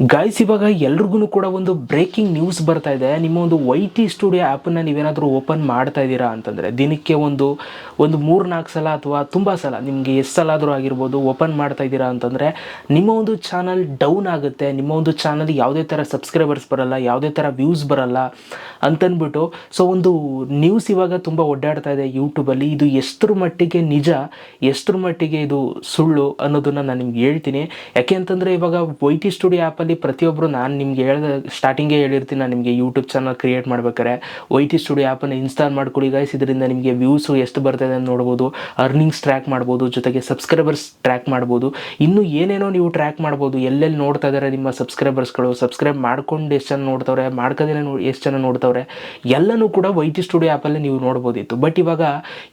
Guys ಇವಾಗ ಎಲ್ರಿಗೂ ಕೂಡ ಒಂದು ಬ್ರೇಕಿಂಗ್ ನ್ಯೂಸ್ ಬರ್ತಾ ಇದೆ. ನಿಮ್ಮ ಒಂದು ವೈ ಟಿ ಸ್ಟುಡಿಯೋ ಆ್ಯಪನ್ನು ನೀವೇನಾದರೂ ಓಪನ್ ಮಾಡ್ತಾ ಇದ್ದೀರಾ ಅಂತಂದರೆ, ದಿನಕ್ಕೆ ಒಂದು ಒಂದು ಮೂರು ನಾಲ್ಕು ಸಲ ಅಥವಾ ತುಂಬ ಸಲ, ನಿಮಗೆ ಎಷ್ಟು ಸಲ ಆದರೂ ಆಗಿರ್ಬೋದು ಓಪನ್ ಮಾಡ್ತಾ ಇದ್ದೀರಾ ಅಂತಂದರೆ, ನಿಮ್ಮ ಒಂದು ಚಾನಲ್ ಡೌನ್ ಆಗುತ್ತೆ. ನಿಮ್ಮ ಒಂದು ಚಾನಲ್ ಯಾವುದೇ ಥರ ಸಬ್ಸ್ಕ್ರೈಬರ್ಸ್ ಬರಲ್ಲ, ಯಾವುದೇ ಥರ ವ್ಯೂಸ್ ಬರಲ್ಲ ಅಂತನ್ಬಿಟ್ಟು ಸೊ ಒಂದು ನ್ಯೂಸ್ ಇವಾಗ ತುಂಬ ಒಡ್ಡಾಡ್ತಾ ಇದೆ ಯೂಟ್ಯೂಬಲ್ಲಿ ಇದು ಎಷ್ಟರ ಮಟ್ಟಿಗೆ ನಿಜ, ಎಷ್ಟರ ಮಟ್ಟಿಗೆ ಇದು ಸುಳ್ಳು ಅನ್ನೋದನ್ನು ನಾನು ನಿಮ್ಗೆ ಹೇಳ್ತೀನಿ. ಯಾಕೆ ಅಂತಂದರೆ ಇವಾಗ ವೈ ಟಿ ಸ್ಟುಡಿಯೋ ಆ್ಯಪಲ್ಲಿ ಪ್ರತಿಯೊಬ್ಬರು ನಾನು ನಿಮ್ಗೆ ಹೇಳ್ದೆ ಸ್ಟಾರ್ಟಿಂಗೇ ಹೇಳಿರ್ತೀನಿ, ನಾನು ನಿಮಗೆ ಯೂಟ್ಯೂಬ್ ಚಾನಲ್ ಕ್ರಿಯೇಟ್ ಮಾಡ್ಬೇಕಾರೆ ವೈ ಟಿ ಸ್ಟುಡಿಯೋ ಆ್ಯಪನ್ನು ಇನ್ಸ್ಟಾಲ್ ಮಾಡ್ಕೊಳ್ಳಿ ಗೈಸ್ ಇದರಿಂದ ನಿಮಗೆ ವ್ಯೂಸು ಎಷ್ಟು ಬರ್ತದೆ ಅಂತ ನೋಡ್ಬೋದು. ಅರ್ನಿಂಗ್ಸ್ ಟ್ರ್ಯಾಕ್ ಮಾಡ್ಬೋದು, ಜೊತೆಗೆ ಸಬ್ಸ್ಕ್ರೈಬರ್ಸ್ ಟ್ರ್ಯಾಕ್ ಮಾಡ್ಬೋದು. ಇನ್ನು ಏನೇನೋ ನೀವು ಟ್ರ್ಯಾಕ್ ಮಾಡ್ಬೋದು, ಎಲ್ಲೆಲ್ಲಿ ನೋಡ್ತಾ ಇದ್ದಾರೆ ನಿಮ್ಮ ಸಬ್ಸ್ಕ್ರೈಬರ್ಸ್ಗಳು ಸಬ್ಸ್ಕ್ರೈಬ್ ಮಾಡ್ಕೊಂಡು ಎಷ್ಟು ಜನ ನೋಡ್ತವ್ರೆ ಮಾಡ್ಕೋದೇ ನೋಡಿ ಎಷ್ಟು ಜನ ನೋಡ್ತವ್ರೆ, ಎಲ್ಲನೂ ಕೂಡ ವೈ ಟಿ ಸ್ಟುಡಿಯೋ ಆ್ಯಪಲ್ಲಿ ನೀವು ನೋಡ್ಬೋದಿತ್ತು. ಬಟ್ ಇವಾಗ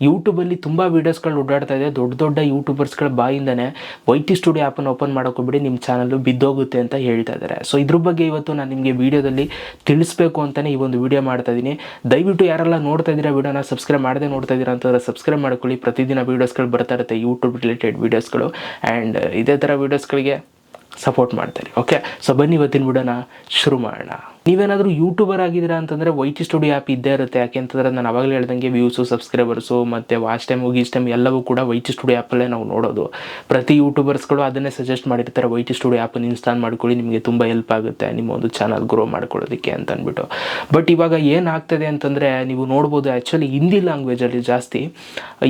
ಯೂಟ್ಯೂಬಲ್ಲಿ ತುಂಬ ವೀಡಿಯೋಸ್ಗಳು ಓಡಾಡ್ತಾ ಇದೆ. ದೊಡ್ಡ ದೊಡ್ಡ ಯೂಟ್ಯೂಬರ್ಸ್ಗಳ ಬಾಯಿಂದನೇ ವೈ ಟಿ ಸ್ಟುಡಿಯೋ ಆ್ಯಪನ್ನು ಓಪನ್ ಮಾಡೋಕೋಬಿಡಿ ನಿಮ್ಮ ಚಾನಲ್ಲು ಬಿದ್ದೋಗುತ್ತೆ ಅಂತ ಹೇಳ್ತಾ ಇದ್ದಾರೆ. ಸೊ ಇದ್ರ ಬಗ್ಗೆ ಇವತ್ತು ನಾನು ನಿಮಗೆ ವಿಡಿಯೋದಲ್ಲಿ ತಿಳಿಸ್ಬೇಕು ಅಂತಲೇ ಈ ಒಂದು ವಿಡಿಯೋ ಮಾಡ್ತಾ ಇದ್ದೀನಿ ದಯವಿಟ್ಟು ಯಾರೆಲ್ಲ ನೋಡ್ತಾ ಇದ್ದೀರಾ ವಿಡಿಯೋನ ಸಬ್ಸ್ಕ್ರೈಬ್ ಮಾಡದೆ ನೋಡ್ತಾ ಇದ್ದೀರಾ ಅಂತಂದರೆ ಸಬ್ಸ್ಕ್ರೈಬ್ ಮಾಡ್ಕೊಳ್ಳಿ. ಪ್ರತಿದಿನ ವೀಡಿಯೋಸ್ಗಳು ಬರ್ತಾ ಇರುತ್ತೆ ಯೂಟ್ಯೂಬ್ ರಿಲೇಟೆಡ್ ವೀಡಿಯೋಸ್ಗಳು ಆ್ಯಂಡ್ ಇದೇ ಥರ ವೀಡಿಯೋಸ್ಗಳಿಗೆ ಸಪೋರ್ಟ್ ಮಾಡ್ತಾರೆ ಓಕೆ ಸೊ ಬನ್ನಿ ಇವತ್ತಿನ ವಿಡಿಯೋನ ಶುರು ಮಾಡೋಣ. ನೀವೇನಾದರೂ ಯೂಟ್ಯೂಬರ್ ಆಗಿದ್ದೀರಾ ಅಂತಂದರೆ ವೈ ಟಿ ಸ್ಟುಡಿಯೋ ಆ್ಯಪ್ ಇದ್ದೇ ಇರುತ್ತೆ. ಯಾಕೆ ಅಂತಂದರೆ ನಾನು ಅವಾಗಲೇ ಹೇಳ್ದಂಗೆ ವ್ಯೂಸು ಸಬ್ಸ್ಕ್ರೈಬರ್ಸು ಮತ್ತು ವಾಚ್ ಟೈಮ್ ಗೀಚ್ ಟೈಮ್ ಎಲ್ಲವೂ ಕೂಡ ವೈ ಟಿ ಸ್ಟುಡಿಯೋ ಆ್ಯಪಲ್ಲೇ ನಾವು ನೋಡೋದು. ಪ್ರತಿ ಯೂಟ್ಯೂಬರ್ಸ್ಗಳು ಅದನ್ನೇ ಸಜೆಸ್ಟ್ ಮಾಡಿರ್ತಾರೆ ವೈ ಟಿ ಸ್ಟುಡಿಯೋ ಆ್ಯಪನ್ನು ಇನ್ಸ್ಟಾಲ್ ಮಾಡ್ಕೊಳ್ಳಿ, ನಿಮಗೆ ತುಂಬ ಹೆಲ್ಪ್ ಆಗುತ್ತೆ, ನಿಮ್ಮ ಒಂದು ಚಾನಲ್ ಗ್ರೋ ಮಾಡ್ಕೊಳ್ಳೋದಕ್ಕೆ ಅಂತ ಅಂದ್ಬಿಟ್ಟು ಬಟ್ ಇವಾಗ ಏನಾಗ್ತದೆ ಅಂತಂದರೆ ನೀವು ನೋಡ್ಬೋದು ಆ್ಯಕ್ಚುಲಿ ಹಿಂದಿ ಲ್ಯಾಂಗ್ವೇಜಲ್ಲಿ ಜಾಸ್ತಿ,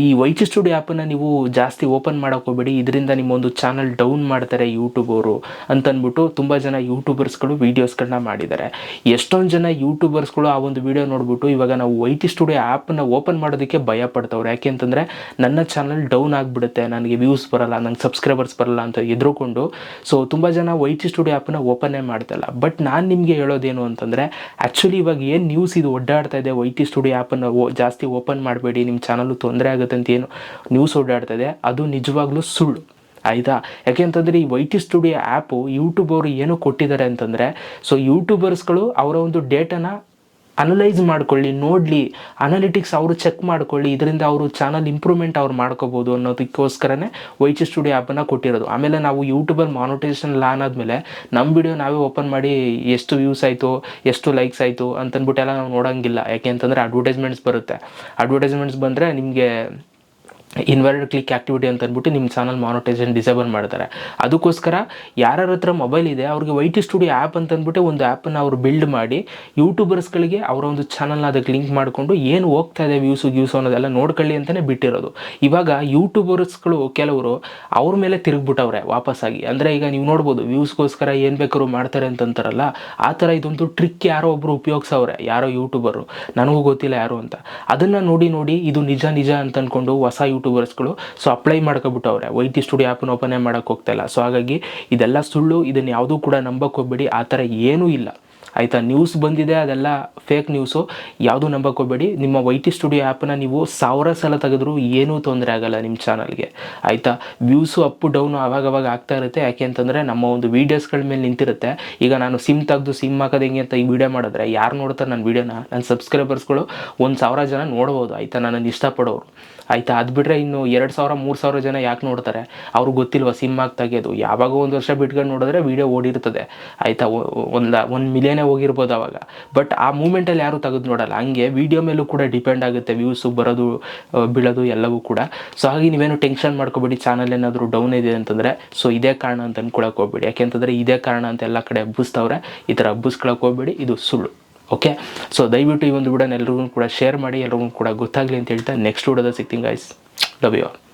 ಈ ವೈ ಟಿ ಸ್ಟುಡಿಯೋ ಆ್ಯಪನ್ನು ನೀವು ಜಾಸ್ತಿ ಓಪನ್ ಮಾಡೋಕೆ ಹೋಗ್ಬೇಡಿ. ಇದರಿಂದ ನಿಮ್ಮೊಂದು ಚಾನಲ್ ಡೌನ್ ಮಾಡ್ತಾರೆ ಯೂಟ್ಯೂಬ್ ಅವರು ಅಂತಂದ್ಬಿಟ್ಟು ತುಂಬ ಜನ ಯೂಟ್ಯೂಬರ್ಸ್ಗಳು ವೀಡಿಯೋಸ್ಗಳನ್ನ ಮಾಡಿದ್ದಾರೆ. ಎಷ್ಟೊಂದು ಜನ ಯೂಟ್ಯೂಬರ್ಸ್ಗಳು ಆ ಒಂದು ವಿಡಿಯೋ ನೋಡ್ಬಿಟ್ಟು ಇವಾಗ ನಾವು ವೈ ಟಿ ಸ್ಟುಡಿಯೋ ಆ್ಯಪನ್ನು ಓಪನ್ ಮಾಡೋದಕ್ಕೆ ಭಯ ಪಡ್ತವ್ರು. ಯಾಕೆ ಅಂತಂದರೆ ನನ್ನ ಚಾನಲ್ ಡೌನ್ ಆಗಿಬಿಡುತ್ತೆ. ನನಗೆ ವ್ಯೂಸ್ ಬರಲ್ಲ, ನಂಗೆ ಸಬ್ಸ್ಕ್ರೈಬರ್ಸ್ ಬರಲ್ಲ ಅಂತ ಎದುರುಕೊಂಡು ಸೊ ತುಂಬ ಜನ ವೈ ಟಿ ಸ್ಟುಡಿಯೋ ಆ್ಯಪ್ನ ಓಪನ್ನೇ ಮಾಡ್ತಾಯಿಲ್ಲ ಬಟ್ ನಾನು ನಿಮಗೆ ಹೇಳೋದೇನು ಅಂತಂದರೆ ಆ್ಯಕ್ಚುಲಿ ಇವಾಗ ಏನು ನ್ಯೂಸ್ ಇದು ಒಡ್ಡಾಡ್ತಾ ಇದೆ? ವೈ ಟಿ ಸ್ಟುಡಿಯೋ ಆ್ಯಪನ್ನು ಜಾಸ್ತಿ ಓಪನ್ ಮಾಡಬೇಡಿ ನಿಮ್ಮ ಚಾನಲ್ಲು ತೊಂದರೆ ಆಗುತ್ತೆ ಅಂತ ಏನು ನ್ಯೂಸ್ ಓಡಾಡ್ತಾ ಇದೆ? ಅದು ನಿಜವಾಗ್ಲೂ ಸುಳ್ಳು. ಆಯಿತಾ? ಯಾಕೆಂತಂದರೆ ಈ Y T studio app YouTube ಅವರು ಏನು ಕೊಟ್ಟಿದ್ದಾರೆ ಅಂತಂದರೆ ಸೊ ಯೂಟ್ಯೂಬರ್ಸ್ಗಳು ಅವರ ಒಂದು ಡೇಟಾನ ಅನಲೈಸ್ ಮಾಡ್ಕೊಳ್ಳಿ, ನೋಡಲಿ ಅನಾಲಿಟಿಕ್ಸ್ ಅವರು ಚೆಕ್ ಮಾಡ್ಕೊಳ್ಳಿ, ಇದರಿಂದ ಅವರು ಚಾನಲ್ ಇಂಪ್ರೂವ್ಮೆಂಟ್ ಅವ್ರು ಮಾಡ್ಕೋಬೋದು ಅನ್ನೋದಕ್ಕೋಸ್ಕರನೇ ವೈಚಿ ಸ್ಟುಡಿಯೋ ಆ್ಯಪನ್ನು ಕೊಟ್ಟಿರೋದು. ಆಮೇಲೆ ನಾವು ಯೂಟ್ಯೂಬಲ್ಲಿ ಮಾನಿಟೈಸೇಷನ್ ಲಾನ್ ಆದಮೇಲೆ ನಮ್ಮ ವಿಡಿಯೋ ನಾವೇ ಓಪನ್ ಮಾಡಿ ಎಷ್ಟು ವ್ಯೂಸ್ ಆಯಿತು, ಎಷ್ಟು ಲೈಕ್ಸ್ ಆಯಿತು ಅಂತಂದ್ಬಿಟ್ಟೆಲ್ಲ ನಾವು ನೋಡೋಂಗಿಲ್ಲ. ಯಾಕೆ ಅಂತಂದರೆ ಅಡ್ವರ್ಟೈಸ್ಮೆಂಟ್ಸ್ ಬರುತ್ತೆ. ಅಡ್ವರ್ಟೈಸ್ಮೆಂಟ್ಸ್ ಬಂದರೆ ನಿಮಗೆ ಇನ್ವರ್ಟೆಡ್ ಕ್ಲಿಕ್ ಆ್ಯಕ್ಟಿವಿಟಿ ಅಂತ ಅಂದ್ಬಿಟ್ಟು ನಿಮ್ಮ ಚಾನಲ್ ಮಾನಿಟೈಸೇಷನ್ ಡಿಸೇಬಲ್ ಮಾಡ್ತಾರೆ. ಅದಕ್ಕೋಸ್ಕರ ಯಾರ್ಯಾರ ಹತ್ರ ಮೊಬೈಲ್ ಇದೆ, ಅವ್ರಿಗೆ ವೈ ಟಿ ಸ್ಟುಡಿಯೋ ಆ್ಯಪ್ ಅಂತ ಅಂದ್ಬಿಟ್ಟು ಒಂದು ಆ್ಯಪನ್ನು ಅವರು ಬಿಲ್ಡ್ ಮಾಡಿ ಯೂಟ್ಯೂಬರ್ಸ್ಗಳಿಗೆ ಅವರ ಒಂದು ಚಾನಲ್ನ ಅದಕ್ಕೆ ಲಿಂಕ್ ಮಾಡಿಕೊಂಡು ಏನು ಹೋಗ್ತಾ ಇದೆ ವ್ಯೂಸು ಗ್ಯೂಸು ಅನ್ನೋದೆಲ್ಲ ನೋಡ್ಕೊಳ್ಳಿ ಅಂತಲೇ ಬಿಟ್ಟಿರೋದು. ಇವಾಗ ಯೂಟ್ಯೂಬರ್ಸ್ಗಳು ಕೆಲವರು ಅವ್ರ ಮೇಲೆ ತಿರುಗ್ಬಿಟ್ಟವ್ರೆ ವಾಪಸ್ಸಾಗಿ. ಅಂದರೆ ಈಗ ನೀವು ನೋಡ್ಬೋದು ವ್ಯೂಸ್ಗೋಸ್ಕರ ಏನು ಬೇಕಾದ್ರು ಮಾಡ್ತಾರೆ ಅಂತಂತಾರಲ್ಲ ಆ ಥರ ಇದೊಂದು ಟ್ರಿಕ್ ಯಾರೋ ಒಬ್ಬರು ಉಪಯೋಗಿಸವ್ರೆ, ಯಾರೋ ಯೂಟ್ಯೂಬರು ನನಗೂ ಗೊತ್ತಿಲ್ಲ ಯಾರು ಅಂತ. ಅದನ್ನು ನೋಡಿ ನೋಡಿ ಇದು ನಿಜ ನಿಜ ಅಂತ ಅಂದ್ಕೊಂಡು ಹೊಸ ಯೂಟ್ಯೂಬರ್ಸ್ಗಳು ಸೊ ಅಪ್ಲೈ ಮಾಡ್ಕೊಬಿಟ್ಟವ್ರೆ. ಅವರೇ ಟಿ ಸ್ಟುಡಿಯೋ ಆ್ಯಪನ್ನು ಓಪನೇ ಮಾಡೋಕ್ಕೆ ಹೋಗ್ತಾಯಿಲ್ಲ ಸೊ ಹಾಗಾಗಿ ಇದೆಲ್ಲ ಸುಳ್ಳು, ಇದನ್ನು ಯಾವುದೂ ಕೂಡ ನಂಬಕ್ಕೆ ಹೋಗ್ಬೇಡಿ. ಆ ಥರ ಏನೂ ಇಲ್ಲ. ಆಯಿತಾ? ನ್ಯೂಸ್ ಬಂದಿದೆ, ಅದೆಲ್ಲ ಫೇಕ್ ನ್ಯೂಸು ಯಾವುದೂ ನಂಬಕ್ಕೆ ಹೋಗ್ಬೇಡಿ. ನಿಮ್ಮ ವೈ ಟಿ ಸ್ಟುಡಿಯೋ ಆ್ಯಪನ್ನ ನೀವು ಸಾವಿರ ಸಲ ತೆಗೆದ್ರೂ ಏನೂ ತೊಂದರೆ ಆಗಲ್ಲ ನಿಮ್ಮ ಚಾನಲ್ಗೆ. ಆಯಿತಾ? ವ್ಯೂಸು ಅಪ್ ಡೌನು ಅವಾಗವಾಗ ಆಗ್ತಾ ಇರುತ್ತೆ. ಯಾಕೆ ಅಂತಂದರೆ ನಮ್ಮ ಒಂದು ವೀಡಿಯೋಸ್ಗಳ ಮೇಲೆ ನಿಂತಿರುತ್ತೆ. ಈಗ ನಾನು ಸಿಮ್ ತೆಗೆದು ಸಿಮ್ ಹಾಕೋದು ಹೆಂಗೆ ಅಂತ ಈ ವಿಡಿಯೋ ಮಾಡಿದ್ರೆ, ಯಾರು ನೋಡ್ತಾರೆ ನನ್ನ ವೀಡಿಯೋನ ನನ್ನ ಸಬ್ಸ್ಕ್ರೈಬರ್ಸ್ಗಳು ಒಂದು ಸಾವಿರ ಜನ ನೋಡ್ಬೋದು. ಆಯಿತಾ? ನನ್ನನ್ನು ಇಷ್ಟಪಡೋರು. ಆಯಿತಾ? ಅದು ಬಿಟ್ಟರೆ ಇನ್ನು ಎರಡು ಸಾವಿರ, ಮೂರು ಸಾವಿರ ಜನ ಯಾಕೆ ನೋಡ್ತಾರೆ? ಅವ್ರಿಗೆ ಗೊತ್ತಿಲ್ವ ಸಿಮ್ ಆಗಿ ತೆಗೆಯೋದು? ಯಾವಾಗ ಒಂದು ವರ್ಷ ಬಿಟ್ಕೊಂಡು ನೋಡಿದ್ರೆ ವೀಡಿಯೋ ಓಡಿರ್ತದೆ. ಆಯಿತಾ? ಒಂದು ಒಂದು ಮಿಲಿಯನೇ ಹೋಗಿರ್ಬೋದು ಅವಾಗ. ಬಟ್ ಆ ಮೂಮೆಂಟಲ್ಲಿ ಯಾರು ತೆಗೆದು ನೋಡಲ್ಲ. ಹಂಗೆ ವೀಡಿಯೋ ಮೇಲೂ ಕೂಡ ಡಿಪೆಂಡ್ ಆಗುತ್ತೆ. ವ್ಯೂಸು ಬರೋದು ಬೀಳೋದು ಎಲ್ಲವೂ ಕೂಡ. ಸೊ ಹಾಗೆ ನೀವೇನು ಟೆನ್ಷನ್ ಮಾಡ್ಕೊಬೇಡಿ. ಚಾನಲ್ ಏನಾದರೂ ಡೌನ್ ಇದೆ ಅಂತಂದರೆ ಸೊ ಇದೇ ಕಾರಣ ಅಂತ ಅಂದ್ಕೊಳಕ್ಕೆ ಹೋಗ್ಬೇಡಿ. ಯಾಕೆಂತಂದರೆ ಇದೇ ಕಾರಣ ಅಂತ ಎಲ್ಲ ಕಡೆ ಹಬ್ಬಿಸ್ತವ್ರೆ ಈ ಥರ ಹಬ್ಬಿಸ್ಕೊಳಕ್ಕೆ ಹೋಗ್ಬೇಡಿ. ಇದು ಸುಳ್ಳು. ಓಕೆ ಸೊ ದಯವಿಟ್ಟು ಈ ಒಂದು ವಿಡಿಯೋನ ಎಲ್ರಿಗೂ ಕೂಡ ಶೇರ್ ಮಾಡಿ ಎಲ್ಲರಿಗೂ ಕೂಡ ಗೊತ್ತಾಗಲಿ ಅಂತ ಹೇಳ್ತಾ ನೆಕ್ಸ್ಟ್ ವಿಡಿಯೋದ ಸಿಗ್ತೀನಿ ಗೈಸ್ ಲವ್ ಯು